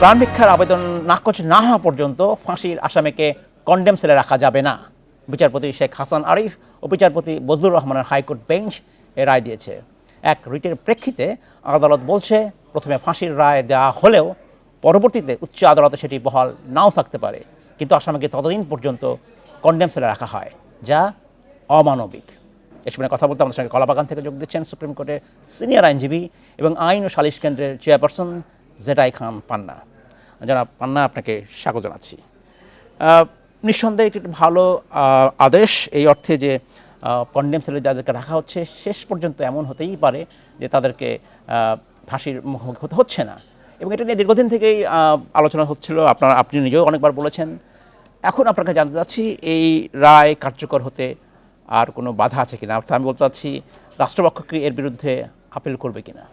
প্রাণভিক্ষার আবেদন নাকচ না হওয়া পর্যন্ত ফাঁসির আসামিকে কন্ডেম সেলে রাখা যাবে না। বিচারপতি শেখ হাসান আরিফ ও বিচারপতি বজলুর রহমানের হাইকোর্ট বেঞ্চ এ রায় দিয়েছে। এক রিটের প্রেক্ষিতে আদালত বলছে, প্রথমে ফাঁসির রায় দেওয়া হলেও পরবর্তীতে উচ্চ আদালতে সেটি বহাল নাও থাকতে পারে। কিন্তু আসামিকে ততদিন পর্যন্ত কন্ডেম সেলে রাখা হয়, যা অমানবিক। এ সময় কথা বলতে আমাদের সঙ্গে কলাবাগান থেকে যোগ দিচ্ছেন সুপ্রিম কোর্টের সিনিয়র আইনজীবী এবং আইন ও সালিশ কেন্দ্রের চেয়ারপারসন জেটাই খান পান্না। যারা পান্না, আপনাকে স্বাগত জানাচ্ছি। নিঃসন্দেহে একটি ভালো আদেশ, এই অর্থে যে কন্ডেম সেলে যাদেরকে রাখা হচ্ছে, শেষ পর্যন্ত এমন হতেই পারে যে, তাদেরকে ফাঁসির মুখোমুখি হতে হচ্ছে না। এবং এটা নিয়ে দীর্ঘদিন থেকেই আলোচনা হচ্ছিল। আপনার, আপনি নিজেও অনেকবার বলেছেন। এখন আপনাকে জানতে চাচ্ছি, এই রায় কার্যকর হতে আর কোনো বাধা আছে কিনা? অর্থাৎ আমি বলতে চাচ্ছি রাষ্ট্রপক্ষ কি এর বিরুদ্ধে আপিল করবে কিনা?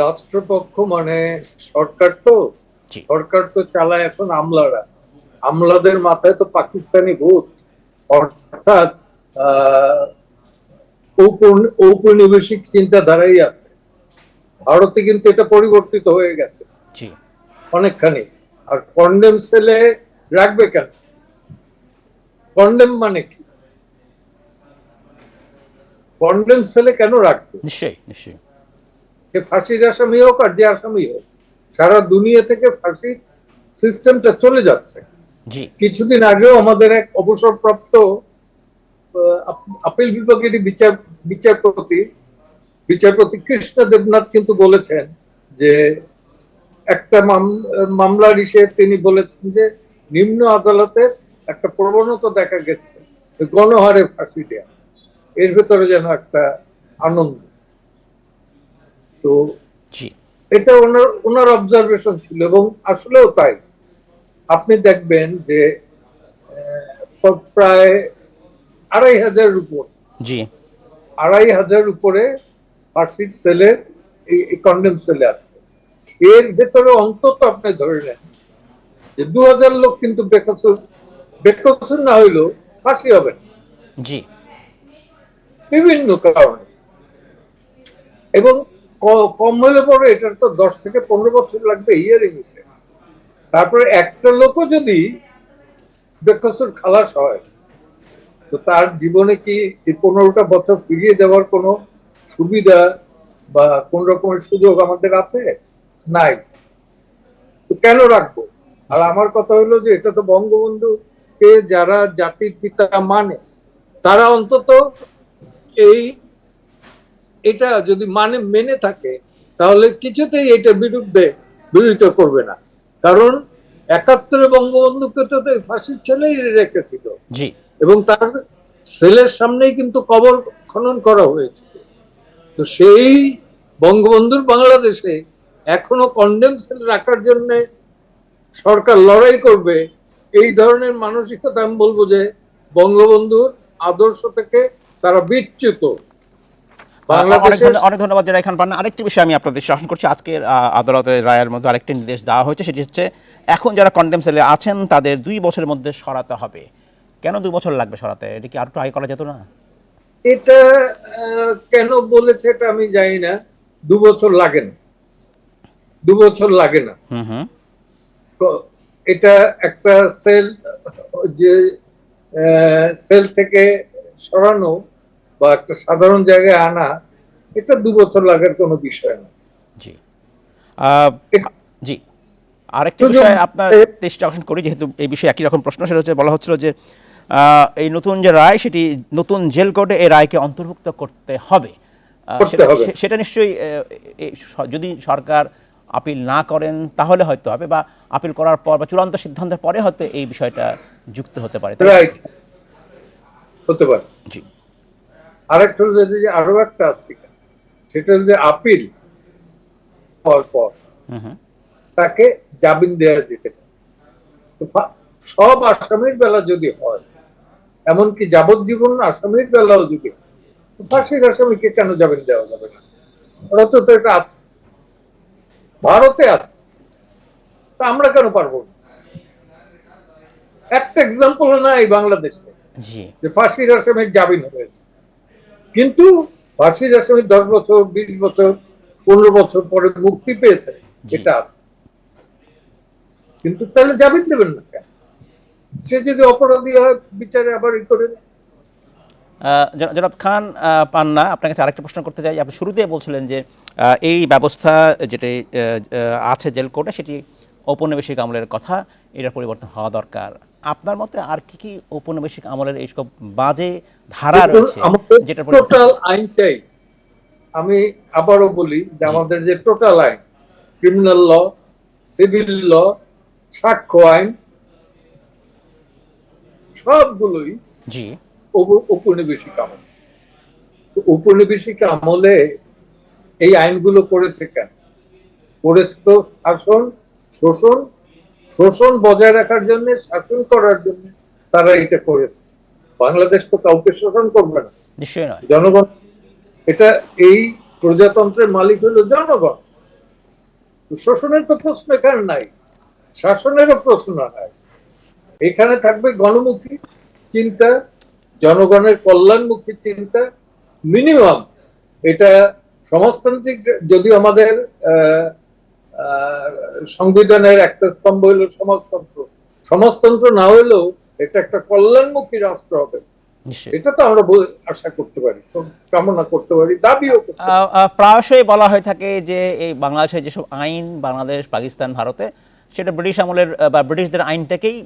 রাষ্ট্রপক্ষ মানে সরকার তো? সরকার তো চালায় এখন আমলারা। আমলাদের মাথায় তো পাকিস্তানি ভূত। অর্থাৎ ঔপনিবেশিক চিন্তাধারাই আছে। ভারতে কিন্তু এটা পরিবর্তিত হয়ে গেছে। অনেকখানি। আর কন্ডেম সেলে রাখবে কেন? কন্ডেম মানে কি? কন্ডেম সেলে কেন রাখবে? নিশ্চয়ই নিশ্চয়ই। যে ফাঁসির আসামি হোক আর যে আসামি হোক সারা দুনিয়া থেকে ফাঁসির সিস্টেমটা চলে যাচ্ছে। কিছুদিন আগেও আমাদের এক অবসরপ্রাপ্ত আপিল বিভাগেরই বিচার বিচারপতি বিচারপতি কৃষ্ণ দেবনাথ কিন্তু বলেছেন যে একটা মাম- মামলার হিসেবে তিনি বলেছেন যে নিম্ন আদালতের একটা প্রবণতা দেখা গেছে গণহারে ফাঁসি দেয়া। এর ভেতরে যেন একটা আনন্দ। তো এটা ওনার ওনার অবজারভেশন ছিল এবং আসলেও তাই। আপনি দেখবেন যে প্রায় আড়াই হাজার উপর। জি। আড়াই হাজার উপরে ফাঁসির সেলে কন্ডেম সেলে আছে। এর ভেতরে অন্তত আপনি ধরে নেন যে দু হাজার লোক কিন্তু বেকসুর বেকসুর না হইলেও ফাঁসি হবে জি। বিভিন্ন কারণে। এবং কম হলে পরে এটার তো দশ থেকে পনেরো বছর লাগবে হিয়ারিং হতে তারপরে একটা লোকও যদি বেকসুর খালাস হয়, তো তার জীবনে কি এই পনেরোটা বছর ফিরিয়ে দেওয়ার কোনো সুবিধা বা কোন রকমের সুযোগ আমাদের আছে? নাই। তো কেন রাখব? আর আমার কথা হলো যে এটা তো বঙ্গবন্ধু কে যারা জাতির পিতা মানে তারা অন্তত এই এটা যদি মানে মেনে থাকে তাহলে কিছুতেই এটার বিরুদ্ধে বিরোধিতা করবে না। কারণ একাত্তরে বঙ্গবন্ধুকে তো এই ফাঁসির ছেলেই রেখেছিল। জি। এবং তার সেলের সামনেই কিন্তু কবর খনন করা হয়েছে। তো সেই বঙ্গবন্ধুর বাংলাদেশে এখনও কন্ডেম সেল রাখার জন্য সরকার লড়াই করবে এই ধরনের মানসিকতা আমি বলব যে বঙ্গবন্ধুর আদর্শ থেকে তারা বিচ্যুত। অনেক বাংলাদেশের অনেক ধন্যবাদ যারা এখান পান। আরেকটি বিষয় আমি আপনাদের শাসন করছি। আজকের আদালতের রায়ের মধ্যে আরেকটি নির্দেশ দেওয়া হয়েছে সেটি হচ্ছে এখন যারা কন্ডেম সেলে আছেন তাদের দুই বছরের মধ্যে সরাতে হবে। কেন দুই বছর লাগবে সরাতে? এটা কি আর একটু আগে করা যেত না? এটা আহ, কেন বলেছে এটা আমি জানি না। দু বছর লাগে না। দু বছর লাগে না। হুম হুম। ক- এটা একটা সেল যে সেল থেকে সরানো বা একটা সাধারণ জায়গায় আনা এটা দু বছর লাগার কোনো বিষয় না। জি। জি। আরেকটি বিষয় আপনার দৃষ্টি আকর্ষণ করি যেহেতু এই বিষয়ে একই রকম প্রশ্ন সেটা হচ্ছে বলা হচ্ছিল যে এই নতুন যে রায় সেটি নতুন জেল কোডে এই রায়কে অন্তর্ভুক্ত করতে হবে। সেটা- নিশ্চয়ই যদি সরকার আপিল না করেন তাহলে হয়তো হবে বা আপিল করার পর বা চূড়ান্ত সিদ্ধান্তের পরে হয়তো এই বিষয়টা যুক্ত হতে পারে। রাইট। হতে পারে। জি। আরেকটা হলো যে আরও একটা আছে সেটা হলো যে আপিল হওয়ার পর তাকে জামিন দেওয়া যেতে পারে। সব আসামির বেলা যদি হয় এমনকি যাবজ্জীবন আসামির বেলাও যদি ফাঁসির আসামিকে কেন জামিন দেওয়া যাবে না? ওরা তো তো এটা আছে। ভারতে আছে। তা আমরা কেন পারব না? একটা এক্সাম্পল না এই বাংলাদেশে? যে ফাঁসির আসামির জামিন হয়েছে। কিন্তু ফাঁসির আসামি দশ বছর বিশ বছর পনেরো বছর পরে মুক্তি পেয়েছে। এটা আছে। কিন্তু তাহলে জামিন দেবেন না কেন? সে যদি অপরাধী হয় বিচারে আবার ই করে জনাব খান পান্না আপনার কাছে আরেকটা প্রশ্ন করতে চাই। আপনি শুরুতেই বলছিলেন যে এই ব্যবস্থা যেটি আছে জেল কোর্টে সেটি ঔপনিবেশিক আমলের কথা এটার পরিবর্তন হওয়া দরকার। আপনার মতে আর কি কি ঔপনিবেশিক আমলের এইসব বাজে ধারা রয়েছে পরিবর্তন? টোটাল আইনটাই আমি আবারও বলি যে আমাদের যে টোটাল আইন ক্রিমিনাল ল সিভিল ল সাক্ষ্য আইন সবগুলোই জি। ঔপনিবেশিক আমল। ঔপনিবেশিক আমলে এই আইনগুলো করেছে কেন? করেছে তো শাসন শোষণ শোষণ বজায় রাখার জন্য শাসন করার জন্য তারা এটা করেছে। বাংলাদেশ তো কাউকে শোষণ করবে না। নিশ্চয়ই নয়। জনগণ এটা এই প্রজাতন্ত্রের মালিক হলো জনগণ। শোষণের তো প্রশ্ন এখানে নাই শাসনেরও প্রশ্ন নাই। এখানে থাকবে গণমুখী চিন্তা জনগণের কল্যাণমুখী চিন্তা মিনিমাম। এটা সমাজতান্ত্রিক যদিও আমাদের আহ, আহ, সংবিধানের একটা স্তম্ভ হলো সমাজতন্ত্র। সমাজতন্ত্র না হলেও এটা একটা কল্যাণমুখী রাষ্ট্র হবে। এটা তো আমরা আশা করতে পারি কামনা করতে পারি দাবিও প্রায়শই বলা হয়ে থাকে যে এই বাংলাদেশের যেসব আইন বাংলাদেশ পাকিস্তান ভারতে সেটা ব্রিটিশ আমলের বা ব্রিটিশদের আইনটাকেই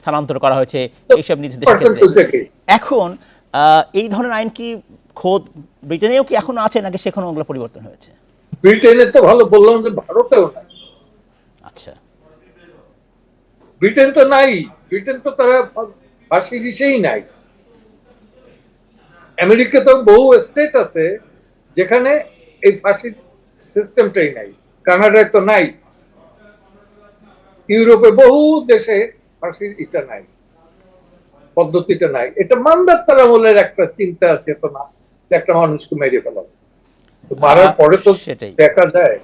স্থানান্তর করা হয়েছে এইসব নিজ। এখন আহ, এই ধরনের আইন কি খোদ ব্রিটেনেও কি এখনও আছে নাকি সেখানে ওগুলো পরিবর্তন হয়েছে? ব্রিটেনে তো ভালো বললাম যে ভারতেও নাই। আচ্ছা। ব্রিটেন তো নাই। ব্রিটেন তো তারা ফাঁসি দিছেই নাই। আমেরিকা তো বহু স্টেট আছে যেখানে এই ফাঁসির সিস্টেমটাই নাই। কানাডায় তো নাই। ইউরোপে বহু দেশে ফাঁসির এটা নাই। পদ্ধতিটা নাই। এটা মান্দাত্তার আমলের একটা চিন্তা চেতনা যে একটা মানুষকে মেরে ফেলাবে তো মারার পরে তো সেটাই। দেখা যায়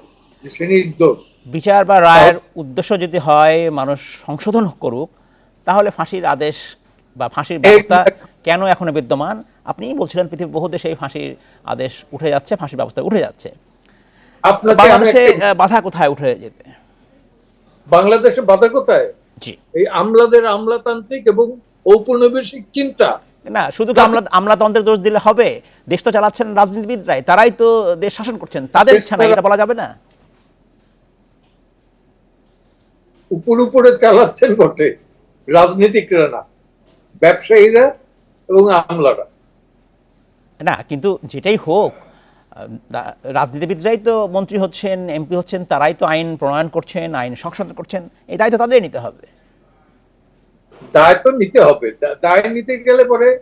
যে সে নির্দোষ। বিচার বা রায়ের উদ্দেশ্য যদি হয় মানুষ সংশোধন করুক তাহলে ফাঁসির আদেশ বা ফাঁসির ব্যবস্থা কেন এখনও বিদ্যমান? আপনিই বলছিলেন পৃথিবীর বহু দেশে এই ফাঁসির আদেশ উঠে যাচ্ছে ফাঁসির ব্যবস্থা উঠে যাচ্ছে। বাংলাদেশে বাধা কোথায় উঠে যেতে? বাংলাদেশে বাধা কোথায়? জি। এই আমলাদের আমলাতান্ত্রিক এবং ঔপনিবেশিক চিন্তা। না শুধু আমলা আমলাতন্ত্রের দোষ দিলে হবে? দেশ তো চালাচ্ছেন রাজনীতিবিদরাই তারাই তো দেশ শাসন করছেন। তাদের ইচ্ছা না এটা বলা যাবে না? উপর উপরে চালাচ্ছেন বটে রাজনীতিকরা না ব্যবসায়ীরা এবং আমলারা। না কিন্তু যেটাই হোক রাজনীতিবিদরাই তো মন্ত্রী হচ্ছেন এমপি হচ্ছেন তারাই তো আইন প্রণয়ন করছেন আইন সংশোধন করছেন এই দায়িত্ব তাদের নিতে হবে। দায় তো নিতে হবে। দায় নিতে গেলে পরে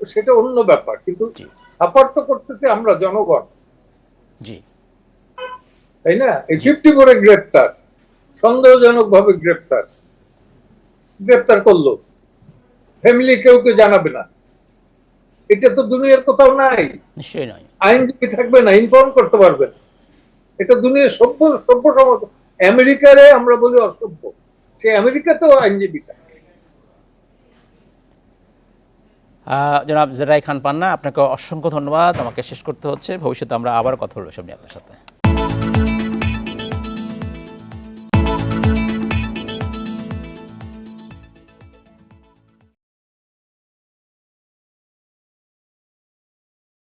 সেটা অন্য ব্যাপার। কিন্তু সাফার তো করতেছে আমরা জনগণ। জি। তাই না? ফিফটি করে গ্রেপ্তার সন্দেহজনক ভাবে গ্রেপ্তার। গ্রেপ্তার করল। ফ্যামিলি কেউ কেউ জানাবে না। এটা তো দুনিয়ার কোথাও নাই। নিশ্চয়ই নয় আইনজীবী থাকবে না ইনফর্ম করতে পারবেন এটা দুনিয়ার সভ্য সভ্য সমাজ। আমেরিকারে আমরা বলি অসভ্য। সে আমেরিকাতেও আইনজীবী থাকে আহ, জনাব জেরাই খান পান্না, আপনাকে অসংখ্য ধন্যবাদ। আমাকে শেষ করতে হচ্ছে। ভবিষ্যতে আমরা আবার কথা বলব সব নিয়ে আপনার সাথে।